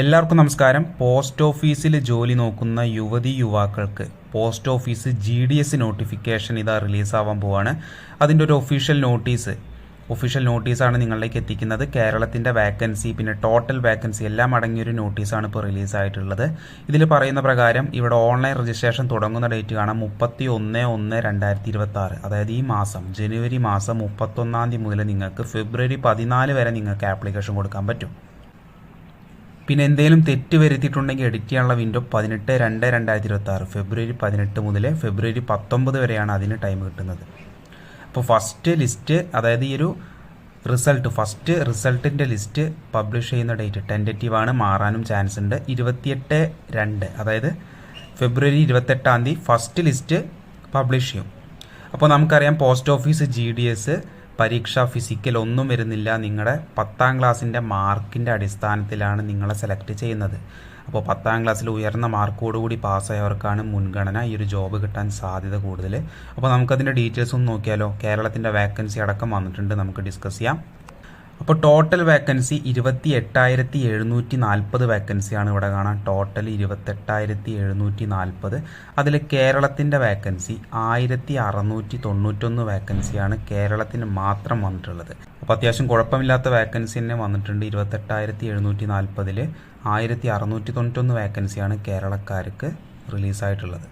എല്ലാവർക്കും നമസ്കാരം. പോസ്റ്റ് ഓഫീസിൽ ജോലി നോക്കുന്ന യുവതി യുവാക്കൾക്ക് post office G D S notification ഇതാ റിലീസാവാൻ പോവാണ്. അതിന്റെ ഒരു ഒഫീഷ്യൽ നോട്ടീസ് ഒഫീഷ്യൽ നോട്ടീസാണ് നിങ്ങളിലേക്ക് എത്തിക്കുന്നത്. കേരളത്തിന്റെ വാക്കൻസി പിന്നെ ടോട്ടൽ വാക്കൻസി എല്ലാം അടങ്ങിയൊരു നോട്ടീസാണ് ഇപ്പോൾ റിലീസായിട്ടുള്ളത്. ഇതിൽ പറയുന്ന പ്രകാരം ഇവിടെ ഓൺലൈൻ രജിസ്ട്രേഷൻ തുടങ്ങുന്ന ഡേറ്റ് കാണാം. മുപ്പത്തി ഒന്ന് ഒന്ന് രണ്ടായിരത്തി ഇരുപത്തി ആറ് അതായത് ഈ മാസം ജനുവരി മാസം മുപ്പത്തൊന്നാം തീയതി മുതൽ നിങ്ങൾക്ക് ഫെബ്രുവരി പതിനാല് വരെ നിങ്ങൾക്ക് ആപ്ലിക്കേഷൻ കൊടുക്കാൻ പറ്റും. പിന്നെ എന്തെങ്കിലും തെറ്റ് വരുത്തിയിട്ടുണ്ടെങ്കിൽ എഡിറ്റ് ചെയ്യാനുള്ള വിൻഡോ പതിനെട്ട് രണ്ട് രണ്ടായിരത്തി ഇരുപത്തി ആറ് ഫെബ്രുവരി പതിനെട്ട് മുതൽ ഫെബ്രുവരി പത്തൊമ്പത് വരെയാണ് അതിന് ടൈം കിട്ടുന്നത്. അപ്പോൾ ഫസ്റ്റ് ലിസ്റ്റ് അതായത് ഈ ഒരു റിസൾട്ട് ഫസ്റ്റ് റിസൾട്ടിന്റെ ലിസ്റ്റ് പബ്ലിഷ് ചെയ്യുന്ന ഡേറ്റ് ടെന്ററ്റീവ് ആണ് മാറാനും ചാൻസ് ഉണ്ട്. ഇരുപത്തിയെട്ട് രണ്ട് അതായത് ഫെബ്രുവരി ഇരുപത്തെട്ടാം തീയതി ഫസ്റ്റ് ലിസ്റ്റ് പബ്ലിഷ് ചെയ്യും. അപ്പോൾ നമുക്കറിയാം post office G D S പരീക്ഷ ഫിസിക്കൽ ഒന്നും വരുന്നില്ല. നിങ്ങളുടെ പത്താം ക്ലാസ്സിന്റെ മാർക്കിന്റെ അടിസ്ഥാനത്തിലാണ് നിങ്ങളെ സെലക്ട് ചെയ്യുന്നത്. അപ്പോൾ പത്താം ക്ലാസ്സിൽ ഉയർന്ന മാർക്കോടുകൂടി പാസ്സായവർക്കാണ് മുൻഗണന ഈ ഒരു ജോബ് കിട്ടാൻ സാധ്യത കൂടുതൽ അപ്പോൾ നമുക്കതിന്റെ ഡീറ്റെയിൽസ് ഒന്ന് നോക്കിയാലോ? കേരളത്തിന്റെ വേക്കൻസി അടക്കം വന്നിട്ടുണ്ട്. നമുക്ക് ഡിസ്കസ് ചെയ്യാം. അപ്പോൾ ടോട്ടൽ വേക്കൻസി ഇരുപത്തി എട്ടായിരത്തി എഴുന്നൂറ്റി നാൽപ്പത് വേക്കൻസിയാണ് ഇവിടെ കാണാൻ. ടോട്ടൽ ഇരുപത്തെട്ടായിരത്തി എഴുന്നൂറ്റി നാൽപ്പത് അതിൽ കേരളത്തിന്റെ വേക്കൻസി ആയിരത്തി അറുന്നൂറ്റി തൊണ്ണൂറ്റൊന്ന് വേക്കൻസിയാണ് കേരളത്തിന് മാത്രം വന്നിട്ടുള്ളത്. അപ്പോൾ അത്യാവശ്യം കുഴപ്പമില്ലാത്ത വേക്കൻസി തന്നെ വന്നിട്ടുണ്ട് ഇരുപത്തെട്ടായിരത്തി എഴുന്നൂറ്റി നാൽപ്പതിൽ ആയിരത്തി അറുന്നൂറ്റി തൊണ്ണൂറ്റൊന്ന് വേക്കൻസിയാണ് കേരളക്കാർക്ക് റിലീസായിട്ടുള്ളത്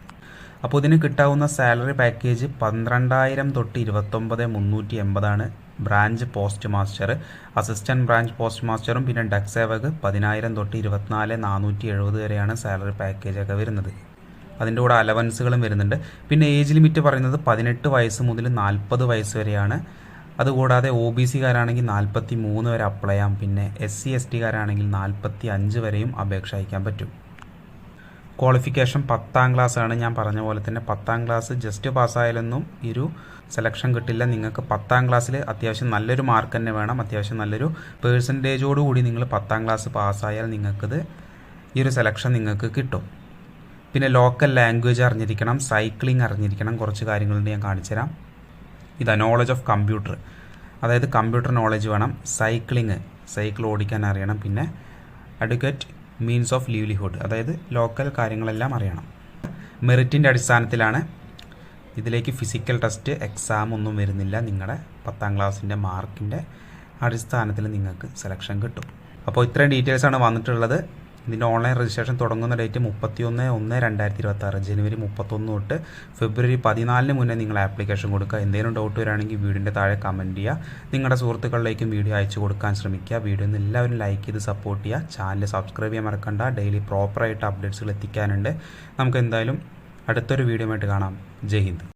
അപ്പോൾ ഇതിന് കിട്ടാവുന്ന സാലറി പാക്കേജ് പന്ത്രണ്ടായിരം തൊട്ട് ഇരുപത്തൊമ്പത് മുന്നൂറ്റി എൺപതാണ് branch post master assistant branch post മാസ്റ്ററും പിന്നെ ഡക് സേവക് പതിനായിരം തൊട്ട് ഇരുപത്തിനാല് നാനൂറ്റി എഴുപത് വരെയാണ് സാലറി പാക്കേജ് ഒക്കെ വരുന്നത്. അതിന്റെ കൂടെ അലവൻസുകളും വരുന്നുണ്ട്. പിന്നെ ഏജ് ലിമിറ്റ് പറയുന്നത് പതിനെട്ട് വയസ്സ് മുതൽ നാൽപ്പത് വയസ്സ് വരെയാണ്. അതുകൂടാതെ ഒ ബി സിക്കാരാണെങ്കിൽ നാൽപ്പത്തി മൂന്ന് വരെ അപ്ലൈ ചെയ്യാം. പിന്നെ എസ് സി എസ് ടിക്കാരാണെങ്കിൽ നാൽപ്പത്തി അഞ്ച് വരെയും അപേക്ഷ അയക്കാൻ പറ്റും. ക്വാളിഫിക്കേഷൻ പത്താം ക്ലാസ് ആണ്. ഞാൻ പറഞ്ഞ പോലെ തന്നെ പത്താം ക്ലാസ് ജസ്റ്റ് പാസ്സായാലൊന്നും ഒരു സെലക്ഷൻ കിട്ടില്ല. നിങ്ങൾക്ക് പത്താം ക്ലാസ്സിൽ അത്യാവശ്യം നല്ലൊരു മാർക്ക് തന്നെ വേണം. അത്യാവശ്യം നല്ലൊരു പേഴ്സന്റേജോട് കൂടി നിങ്ങൾ പത്താം ക്ലാസ് പാസ്സായാൽ നിങ്ങൾക്കത് ഈ ഒരു സെലക്ഷൻ നിങ്ങൾക്ക് കിട്ടും. പിന്നെ ലോക്കൽ ലാംഗ്വേജ് അറിഞ്ഞിരിക്കണം സൈക്ലിംഗ് അറിഞ്ഞിരിക്കണം. കുറച്ച് കാര്യങ്ങളുണ്ട് ഞാൻ കാണിച്ചുതരാം. ഇതാ നോളജ് ഓഫ് കമ്പ്യൂട്ടർ അതായത് കമ്പ്യൂട്ടർ നോളജ് വേണം. സൈക്ലിംഗ് സൈക്കിൾ ഓടിക്കാൻ അറിയണം. പിന്നെ അഡ്വക്കേറ്റ് മീൻസ് ഓഫ് ലീവ്ലിഹുഡ് അതായത് ലോക്കൽ കാര്യങ്ങളെല്ലാം അറിയണം. മെറിറ്റിന്റെ അടിസ്ഥാനത്തിലാണ് ഇതിലേക്ക് ഫിസിക്കൽ ടെസ്റ്റ് എക്സാം ഒന്നും വരുന്നില്ല. നിങ്ങളുടെ പത്താം ക്ലാസ്സിന്റെ മാർക്കിന്റെ അടിസ്ഥാനത്തിൽ നിങ്ങൾക്ക് സെലക്ഷൻ കിട്ടും. അപ്പോൾ ഇത്രയും ഡീറ്റെയിൽസാണ് വന്നിട്ടുള്ളത്. ഇതിന്റെ ഓൺലൈൻ രജിസ്ട്രേഷൻ തുടങ്ങുന്ന ഡേറ്റ് മുപ്പത്തിയൊന്ന് ഒന്ന് രണ്ടായിരത്തി ഇരുപത്തി ആറ് ജനുവരി മുപ്പത്തൊന്ന് തൊട്ട് ഫെബ്രുവരി പതിനാലിന് മുന്നേ നിങ്ങൾ ആപ്ലിക്കേഷൻ കൊടുക്കുക. എന്തെങ്കിലും ഡൗട്ട് വരാണെങ്കിൽ വീടിന്റെ താഴെ കമന്റ് ചെയ്യുക. നിങ്ങളുടെ സുഹൃത്തുക്കളിലേക്കും വീഡിയോ അയച്ചു കൊടുക്കാൻ ശ്രമിക്കുക. വീഡിയോ ഒന്ന് എല്ലാവരും ലൈക്ക് ചെയ്ത് സപ്പോർട്ട് ചെയ്യുക. ചാനൽ സബ്സ്ക്രൈബ് ചെയ്യാൻ മറക്കണ്ട. ഡെയിലി പ്രോപ്പറായിട്ട് അപ്ഡേറ്റ്സുകൾ എത്തിക്കാനുണ്ട്. നമുക്ക് എന്തായാലും അടുത്തൊരു വീഡിയോ ആയിട്ട് കാണാം. ജയ് ഹിന്ദ്.